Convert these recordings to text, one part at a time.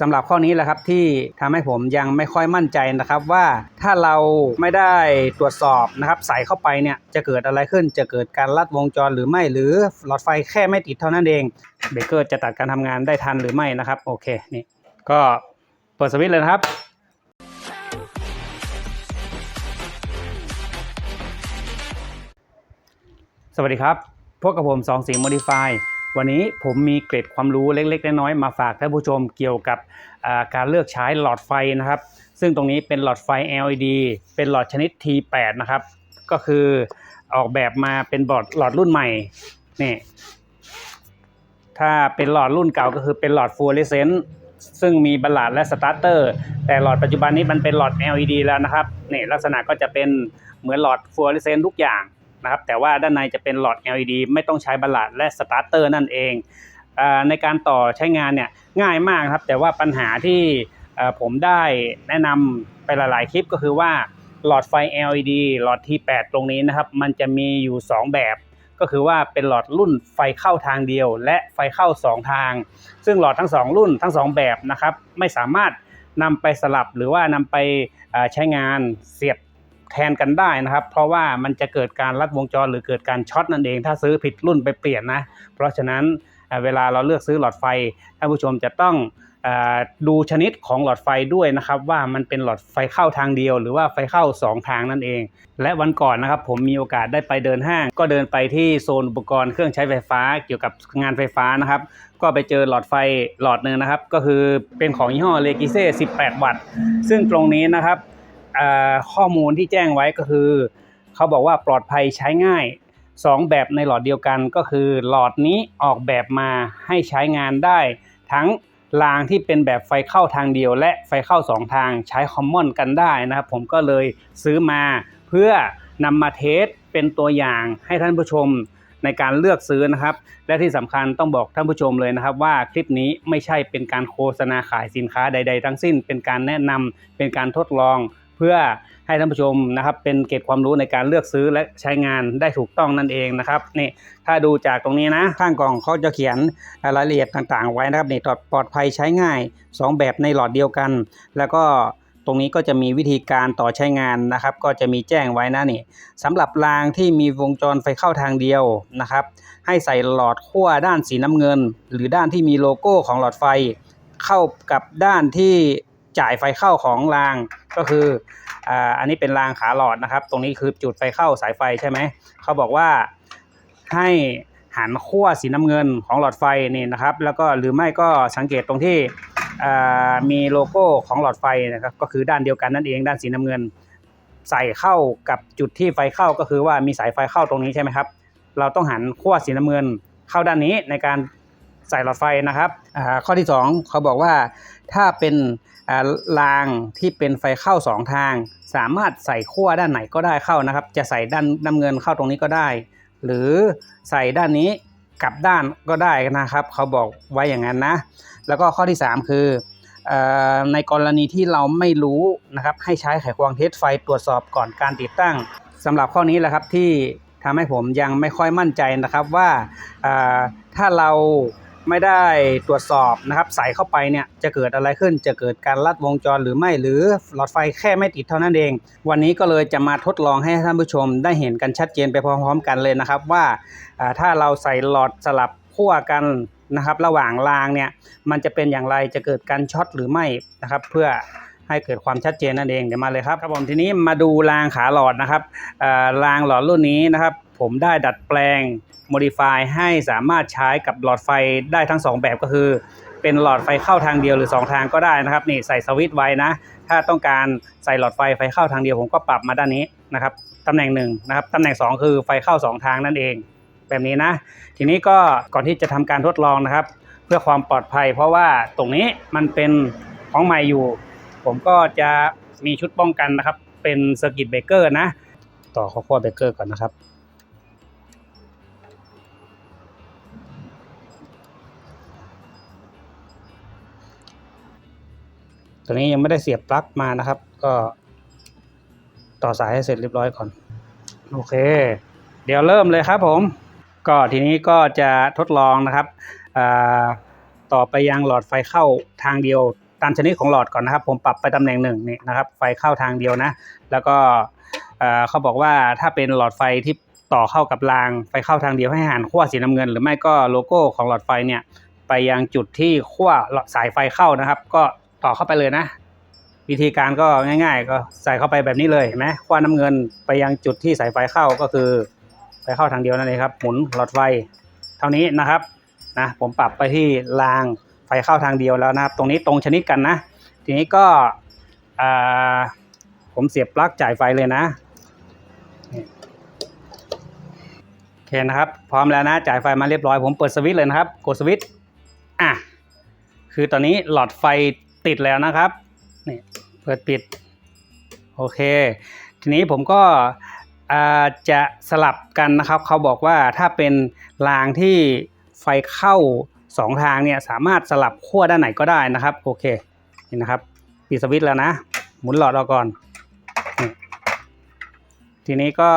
สำหรับข้อนี้แหละครับที่ทำให้ผมยังไม่ค่อยมั่นใจนะครับว่าถ้าเราไม่ได้ตรวจสอบนะครับใส่เข้าไปเนี่ยจะเกิดอะไรขึ้นจะเกิดการลัดวงจรหรือไม่ หรือหลอดไฟแค่ไม่ติดเท่านั้นเองเบรกเกอร์จะตัดการทำงานได้ทันหรือไม่นะครับโอเคนี่ก็เปิดสวิตช์เลยนะครับสวัสดีครับ พวกกับผม2สีโมดิฟาย วันนี้ผมมีเกร็ดความรู้เล็กๆ น้อยๆมาฝากท่านผู้ชมเกี่ยวกับการเลือกใช้หลอดไฟนะครับ ซึ่งตรงนี้เป็นหลอดไฟ LED เป็นหลอดชนิด T8 นะครับ ก็คือออกแบบมาเป็นบอดหลอดรุ่นใหม่นี่ถ้าเป็นหลอดรุ่นเก่าก็คือเป็นหลอดฟลูออเรสเซนต์ซึ่งมีบัลลาดและสตาร์เตอร์ แต่หลอดปัจจุบันนี้มันเป็นหลอด LED แล้วนะครับนี่ลักษณะก็จะเป็นเหมือนหลอดฟลูออเรสเซนต์ทุกอย่าง นะครับ แต่ว่าด้านในจะเป็นหลอด LED ไม่ต้องใช้บัลลาดและสตาร์เตอร์นั่นเองอในการต่อใช้งานเนี่ยง่ายมากครับ แต่ว่าปัญหาที่ผมได้แนะนำไปหลายๆคลิปก็คือว่าหลอดไฟ LED หลอด T8 ตรงนี้นะครับ มันจะมีอยู่ 2 แบบ ก็คือว่าเป็นหลอดรุ่นไฟเข้าทางเดียว และไฟเข้า 2 ทาง ซึ่งหลอดทั้ง 2 รุ่นทั้ง 2 แบบนะครับ ไม่สามารถนำไปสลับหรือว่านำไปใช้งานเสียบ แทนกันได้นะครับ เพราะว่ามันจะเกิดการลัดวงจรหรือเกิดการช็อตนั่นเอง ถ้าซื้อผิดรุ่นไปเปลี่ยนนะ เพราะฉะนั้นเวลาเราเลือกซื้อหลอดไฟท่านผู้ชมจะต้องดูชนิดของหลอดไฟด้วยนะครับ ว่ามันเป็นหลอดไฟเข้าทางเดียว หรือว่าไฟเข้า 2 ทางนั่นเอง และวันก่อนนะครับผมมีโอกาสได้ไปเดินห้าง ก็เดินไปที่โซนอุปกรณ์เครื่องใช้ไฟฟ้าเกี่ยวกับงานไฟฟ้านะครับ ก็ไปเจอหลอดไฟหลอดหนึ่งนะครับ ก็คือเป็นของยี่ห้อเลกิเซ่18 วัตต์ ซึ่งตรงนี้นะครับ ข้อมูลที่แจ้งไว้ก็คือ เขาบอกว่าปลอดภัยใช้ง่าย 2 แบบในหลอดเดียวกันก็คือ หลอดนี้ออกแบบมาให้ใช้งานได้ ทั้งรางที่เป็นแบบไฟเข้าทางเดียว และไฟเข้า 2 ทางใช้คอมมอนกันได้นะครับ ผมก็เลยซื้อมาเพื่อนำมาเทสเป็นตัวอย่างให้ท่านผู้ชมในการเลือกซื้อนะครับ และที่สำคัญต้องบอกท่านผู้ชมเลยนะครับ ว่าคลิปนี้ไม่ใช่เป็นการโฆษณาขายสินค้าใด ๆ ทั้งสิ้น เป็นการแนะนำเป็นการทดลอง เพื่อให้ท่านผู้ชมนะครับเป็นเกร็ดความรู้ในการเลือกซื้อและใช้งานได้ถูกต้องนั่นเองนะครับนี่ถ้าดูจากตรงนี้นะข้างกล่องเขาจะเขียนรายละเอียดต่างๆ ไว้นะครับนี่ปลอดภัยใช้ง่าย 2 แบบในหลอดเดียวกัน แล้วก็ตรงนี้ก็จะมีวิธีการต่อใช้งานนะครับ ก็จะมีแจ้งไว้นะนี่สำหรับรางที่มีวงจรไฟเข้าทางเดียวนะครับ ให้ใส่หลอดขั้วด้านสีน้ำเงิน หรือด้านที่มีโลโก้ของหลอดไฟ เข้ากับด้านที่จ่ายไฟเข้าของราง ก็คืออ่าอันนี้เป็นรางขาหลอดนะครับ ตรงนี้คือจุดไฟเข้าสายไฟใช่ไหมเขาบอกว่าให้หันขั้วสีน้ำเงินของหลอดไฟนี่นะครับ แล้วก็หรือไม่ก็สังเกตตรงที่อ่ามีโลโก้ของหลอดไฟนะครับก็คือด้านเดียวกันนั่นเองด้านสีน้ำเงิน ใส่เข้ากับจุดที่ไฟเข้าก็คือว่ามีสายไฟเข้าตรงนี้ใช่ไหมครับ เราต้องหันขั้วสีน้ำเงินเข้าด้านนี้ในการ ใส่หลอดไฟนะครับข้อที่ 2 เขาบอกว่าถ้าเป็นรางที่เป็นไฟเข้า 2 ทาง สามารถใส่ขั้วด้านไหนก็ได้เข้านะครับ จะใส่ด้านน้ำเงินเข้าตรงนี้ก็ได้ หรือใส่ด้านนี้กลับด้านก็ได้นะครับ เขาบอกไว้อย่างนั้นนะ แล้วก็ข้อที่ 3 คืออในกรณีที่เราไม่รู้นะครับให้ใช้ไขควงเทสไฟตรวจสอบก่อนการติดตั้งสำหรับข้อนี้แหละครับที่ทำให้ผมยังไม่ค่อยมั่นใจนะครับว่าถ้าเรา ไม่ได้ตรวจสอบนะครับ ใส่เข้าไปเนี่ยจะเกิดอะไรขึ้นจะเกิดการลัดวงจรหรือไม่ หรือหลอดไฟแค่ไม่ติดเท่านั้นเอง วันนี้ก็เลยจะมาทดลองให้ท่านผู้ชมได้เห็นกันชัดเจนไปพร้อมๆกันเลยนะครับ ว่าถ้าเราใส่หลอดสลับขั้วกันนะครับ ระหว่างรางเนี่ยมันจะเป็นอย่างไรจะเกิดการช็อตหรือไม่นะครับ เพื่อให้เกิดความชัดเจนนั่นเองเดี๋ยวมาเลยครับครับผมทีนี้มาดูรางขาหลอดนะครับรางหลอดรุ่นนี้นะครับ ผมได้ดัดแปลง modify ให้สามารถใช้กับหลอดไฟได้ทั้ง 2 แบบก็คือ เป็นหลอดไฟเข้าทางเดียวหรือ 2 ทางก็ได้นะครับนี่ใส่สวิตช์ไว้นะ ถ้าต้องการใส่หลอดไฟไฟเข้าทางเดียวผมก็ปรับมาด้านนี้นะครับตำแหน่งหนึ่งนะครับตำแหน่ง 2 คือไฟเข้า 2 ทางนั่นเอง แบบนี้นะ ทีนี้ก็ก่อนที่จะทำการทดลองนะครับ เพื่อความปลอดภัย เพราะว่าตรงนี้มันเป็นของใหม่อยู่ ผมก็จะมีชุดป้องกันนะครับ เป็นเซอร์กิตเบรกเกอร์นะ ต่อข้อควเบรกเกอร์ก่อนนะครับ ตัวนี้ยังไม่ได้เสียบปลั๊กมานะครับ ก็ ต่อสายให้เสร็จเรียบร้อยก่อน โอเค เดี๋ยวเริ่มเลยครับผม ก็ทีนี้ก็จะทดลองนะครับต่อไปยังหลอดไฟเข้าทางเดียวตามชนิดของหลอดก่อนนะครับ ผมปรับไปตำแหน่งหนึ่งนี่นะครับ ไฟเข้าทางเดียวนะ แล้วก็เอ่อเขาบอกว่าถ้าเป็นหลอดไฟที่ต่อเข้ากับรางไฟเข้าทางเดียวให้หันขั้วสีน้ำเงิน หรือไม่ก็โลโก้ของหลอดไฟเนี่ยไปยังจุดที่ขั้วสายไฟเข้านะครับ ก็ ต่อเข้าไปเลยนะ วิธีการก็ง่าย ๆ ก็ใส่เข้าไปแบบนี้เลยเห็นไหมขั้วน้ำเงินไปยังจุดที่สายไฟเข้าก็คือไฟเข้าทางเดียวนั่นเองครับหมุนหลอดไฟเท่านี้นะครับนะผมปรับไปที่รางไฟเข้าทางเดียวแล้วนะครับ ตรงนี้ตรงชนิดกันนะ ทีนี้ก็อ่าผมเสียบปลั๊กจ่ายไฟเลยนะโอเคนะครับ พร้อมแล้วนะจ่ายไฟมาเรียบร้อยผมเปิดสวิตช์เลยนะครับ กดสวิตช์อะคือตอนนี้หลอดไฟ ติดแล้วนะครับนี่เปิดปิดโอเค ทีนี้ผมก็จะสลับกันนะครับ เขาบอกว่าถ้าเป็นรางที่ไฟเข้าสองทางเนี่ยสามารถสลับขั้วด้านไหนก็ได้นะครับโอเคนี่นะครับปิดสวิตช์แล้วนะ หมุนหลอดออกก่อนนทีนี้ก็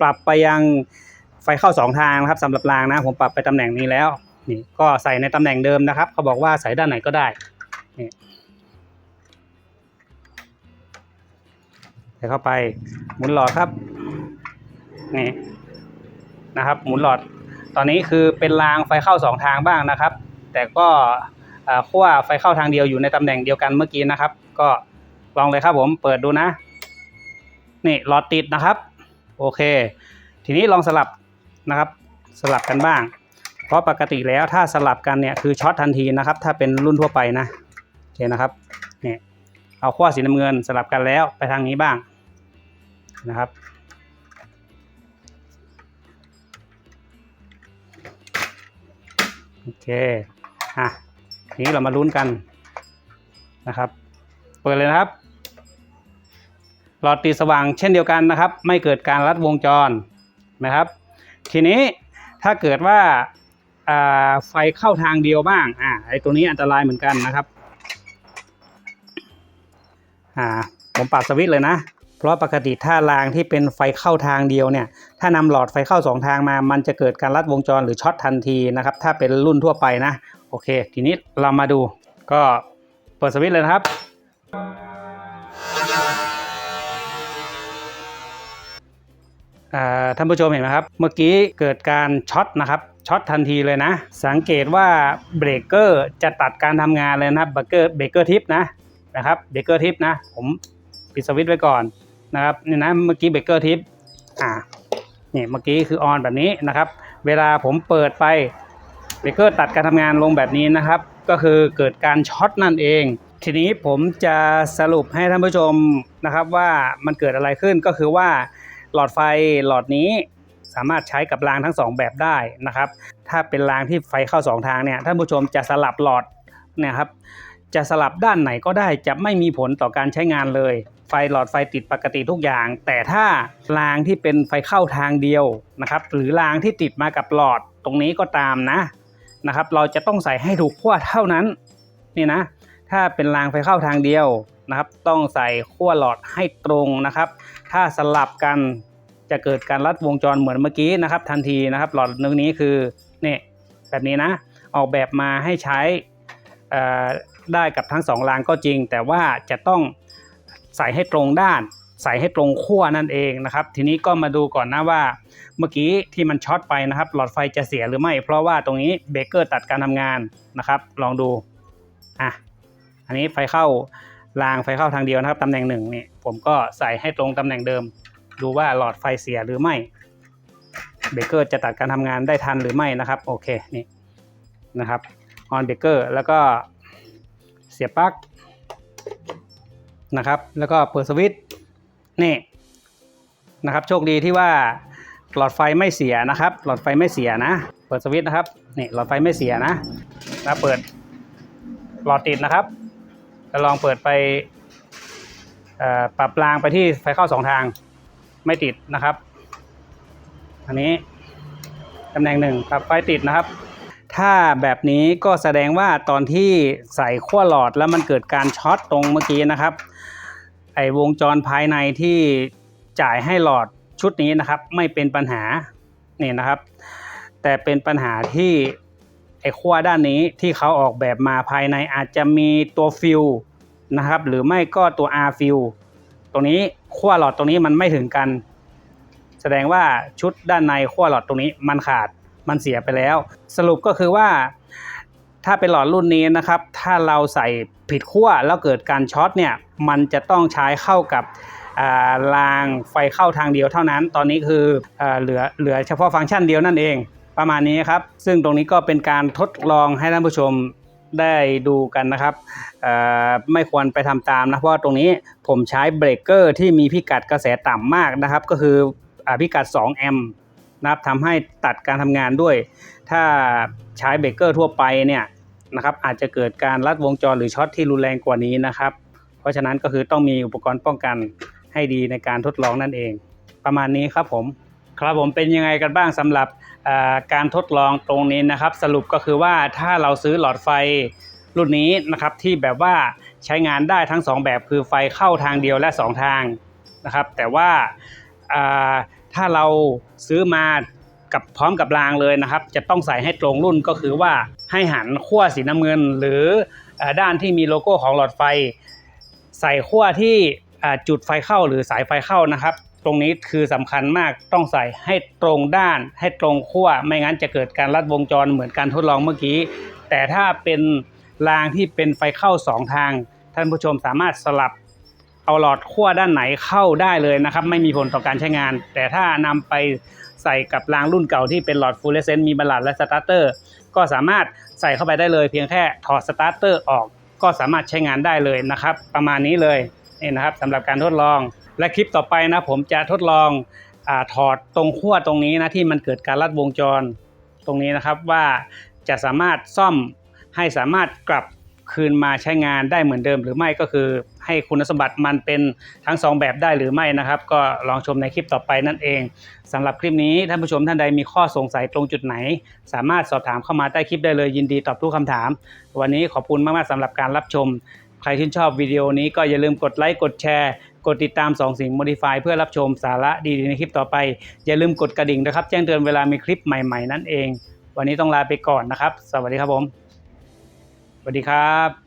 ปรับไปยังไฟเข้าสองทางนะครับสำหรับรางนะ ผมปรับไปตำแหน่งนี้แล้ว นี่ก็ใส่ในตำแหน่งเดิมนะครับ เขาบอกว่าใส่ด้านไหนก็ได้นี่ใส่เข้าไปหมุนหลอดครับนี่นะครับ หมุนหลอด ตอนนี้คือเป็นรางไฟเข้าสองทางบ้างนะครับ แต่ก็ขั้วไฟเข้าทางเดียวอยู่ในตำแหน่งเดียวกันเมื่อกี้นะครับ ก็ลองเลยครับผมเปิดดูนะ นี่หลอดติดนะครับ โอเค ทีนี้ลองสลับนะครับ สลับกันบ้าง เพราะปกติแล้วถ้าสลับกันเนี่ยคือช็อตทันทีนะครับ ถ้าเป็นรุ่นทั่วไปนะโอเคนะครับนี่เอาขั้วสีน้ำเงินสลับกันแล้วไปทางนี้บ้างนะครับโอเคอะทีนี้เรามาลุ้นกันนะครับ เปิดเลยนะครับ หลอดติดสว่างเช่นเดียวกันนะครับ ไม่เกิดการลัดวงจรนะครับ ทีนี้ถ้าเกิดว่า ไฟเข้าทางเดียวบ้าง อ่า ไอตัวนี้อันตรายเหมือนกันนะครับ อ่า ผมปรับสวิตช์เลยนะ เพราะปกติถ้ารางที่เป็นไฟเข้าทางเดียวเนี่ย ถ้านำหลอดไฟเข้าสองทางมา มันจะเกิดการลัดวงจรหรือช็อตทันทีนะครับ ถ้าเป็นรุ่นทั่วไปนะ โอเค ทีนี้เรามาดู ก็เปิดสวิตช์เลยนะครับอ่าท่านผู้ชมเห็นไหมครับ เมื่อกี้เกิดการช็อตนะครับ ช็อตทันทีเลยนะ สังเกตว่าเบรกเกอร์จะตัดการทำงานเลยนะเบรกเกอร์เบรกเกอร์ทิปนะนะครับเบรกเกอร์ทิปนะ ผมปิดสวิตช์ไว้ก่อนนะครับนี่นะเมื่อกี้เบรกเกอร์ทิปอ่านี่เมื่อกี้คือออนแบบนี้นะครับ เวลาผมเปิดไปเบรกเกอร์ตัดการทำงานลงแบบนี้นะครับ ก็คือเกิดการช็อตนั่นเอง ทีนี้ผมจะสรุปให้ท่านผู้ชมนะครับว่ามันเกิดอะไรขึ้นก็คือว่าหลอดไฟหลอดนี้ สามารถใช้กับรางทั้งสองแบบได้นะครับ ถ้าเป็นรางที่ไฟเข้าสองทางเนี่ยท่านผู้ชมจะสลับหลอดเนี่ยครับจะสลับด้านไหนก็ได้จะไม่มีผลต่อการใช้งานเลย ไฟหลอดไฟติดปกติทุกอย่าง แต่ถ้ารางที่เป็นไฟเข้าทางเดียวนะครับ หรือรางที่ติดมากับหลอดตรงนี้ก็ตามนะนะครับ เราจะต้องใส่ให้ถูกขั้วเท่านั้นนี่นะ ถ้าเป็นรางไฟเข้าทางเดียวนะครับ ต้องใส่ขั้วหลอดให้ตรงนะครับ ถ้าสลับกัน จะเกิดการลัดวงจรเหมือนเมื่อกี้นะครับ ทันทีนะครับ หลอดนึงนี้คือนี่แบบนี้นะ ออกแบบมาให้ใช้ได้กับทั้งสองรางก็จริง แต่ว่าจะต้องใส่ให้ตรงด้าน ใส่ให้ตรงขั้วนั่นเองนะครับ ทีนี้ก็มาดูก่อนนะว่า เมื่อกี้ที่มันช็อตไปนะครับ หลอดไฟจะเสียหรือไม่ เพราะว่าตรงนี้เบรกเกอร์ตัดการทำงานนะครับ ลองดูอะอันนี้ไฟเข้ารางไฟเข้าทางเดียวนะครับตำแหน่งหนึ่งนี่ผมก็ใส่ให้ตรงตำแหน่งเดิม ดูว่าหลอดไฟเสียหรือไม่เบรกเกอร์จะตัดการทำงานได้ทันหรือไม่นะครับ โอเคนี่นะครับออนเบรกเกอร์แล้วก็เสียบปลั๊กนะครับ แล้วก็เปิดสวิตช์นี่นะครับ โชคดีที่ว่าหลอดไฟไม่เสียนะครับ หลอดไฟไม่เสียนะ เปิดสวิตช์นะครับนี่หลอดไฟไม่เสียนะแล้วเปิดหลอดติดนะครับจะลองเปิดไปปรับรางไปที่ไฟเข้าสองทาง ไม่ติดนะครับ อันนี้ตำแหน่งหนึ่งปรับไฟติดนะครับ ถ้าแบบนี้ก็แสดงว่าตอนที่ใส่ขั้วหลอดแล้วมันเกิดการช็อตตรงเมื่อกี้นะครับ ไอวงจรภายในที่จ่ายให้หลอดชุดนี้นะครับ ไม่เป็นปัญหานี่นะครับ แต่เป็นปัญหาที่ไอ้ขั้วด้านนี้ที่เขาออกแบบมาภายในอาจจะมีตัวฟิลนะครับ หรือไม่ก็ตัว R ฟิล ตรงนี้ขั้วหลอดตรงนี้มันไม่ถึงกัน แสดงว่าชุดด้านในขั้วหลอดตรงนี้มันขาดมันเสียไปแล้ว สรุปก็คือว่า ถ้าเป็นหลอดรุ่นนี้นะครับ ถ้าเราใส่ผิดขั้วแล้วเกิดการช็อตเนี่ยมันจะต้องใช้เข้ากับอ่ารางไฟเข้าทางเดียวเท่านั้น ตอนนี้คืออเหลือเหลือเฉพาะฟังก์ชันเดียวนั่นเองประมาณนี้ครับ ซึ่งตรงนี้ก็เป็นการทดลองให้ท่านผู้ชม ได้ดูกันนะครับไม่ควรไปทำตามนะเพราะตรงนี้ผมใช้เบรกเกอร์ที่มีพิกัดกระแสต่ำมากนะครับ ก็คืออพิกัด 2 แอมป์นะครับทำให้ตัดการทำงานด้วย ถ้าใช้เบรกเกอร์ทั่วไปเนี่ยนะครับอาจจะเกิดการลัดวงจรหรือช็อตที่รุนแรงกว่านี้นะครับ เพราะฉะนั้นก็คือต้องมีอุปกรณ์ป้องกันให้ดีในการทดลองนั่นเอง ประมาณนี้ครับผม ครับผมเป็นยังไงกันบ้างสำหรับ การทดลองตรงนี้นะครับ สรุปก็คือว่าถ้าเราซื้อหลอดไฟรุ่นนี้นะครับที่แบบว่าใช้งานได้ทั้ง 2 แบบคือไฟเข้าทางเดียวและ 2 ทางนะครับ แต่ว่าถ้าเราซื้อมากับพร้อมกับรางเลยนะครับ จะต้องใส่ให้ตรงรุ่นก็คือว่าให้หันขั้วสีน้ำเงิน หรืออด้านที่มีโลโก้ของหลอดไฟ ใส่ขั้วที่จุดไฟเข้าหรือสายไฟเข้านะครับ ตรงนี้คือสำคัญมากต้องใส่ให้ตรงด้าน ให้ตรงขั้วไม่งั้นจะเกิดการลัดวงจรเหมือนการทดลองเมื่อกี้ แต่ถ้าเป็นรางที่เป็นไฟเข้าสองทาง ท่านผู้ชมสามารถสลับเอาหลอดขั้วด้านไหนเข้าได้เลยนะครับ ไม่มีผลต่อการใช้งาน แต่ถ้านำไปใส่กับรางรุ่นเก่าที่เป็นหลอดฟลูออเรสเซนต์มีบัลลัดและสตาร์เตอร์ก็สามารถใส่เข้าไปได้เลยเพียงแค่ถอดสตาร์เตอร์ออก ก็สามารถใช้งานได้เลยนะครับ ประมาณนี้เลยนี่นะครับสำหรับการทดลอง และคลิปต่อไปนะผมจะทดลองอถอดตรงขั้วตรงนี้นะที่มันเกิดการลัดวงจรตรงนี้นะครับว่าจะสามารถซ่อมให้สามารถกลับคืนมาใช้งานได้เหมือนเดิมหรือไม่ก็คือให้คุณสมบัติมันเป็นทั้งสองแบบได้หรือไม่นะครับ ก็ลองชมในคลิปต่อไปนั่นเองสำหรับคลิปนี้ท่านผู้ชมท่านใดมีข้อสงสัยตรงจุดไหน สามารถสอบถามเข้ามาใต้คลิปได้เลยยินดีตอบทุกคำถาม วันนี้ขอบคุณมากๆสำหรับการรับชม ใครชื่นชอบวิดีโอนี้ก็อย่าลืมกดไลค์กดแชร์ กดติดตาม 2 สิ่ง Modify เพื่อรับชมสาระดีๆในคลิปต่อไป อย่าลืมกดกระดิ่งนะครับ แจ้งเตือนเวลามีคลิปใหม่ ๆ นั่นเอง วันนี้ต้องลาไปก่อนนะครับ สวัสดีครับผม สวัสดีครับ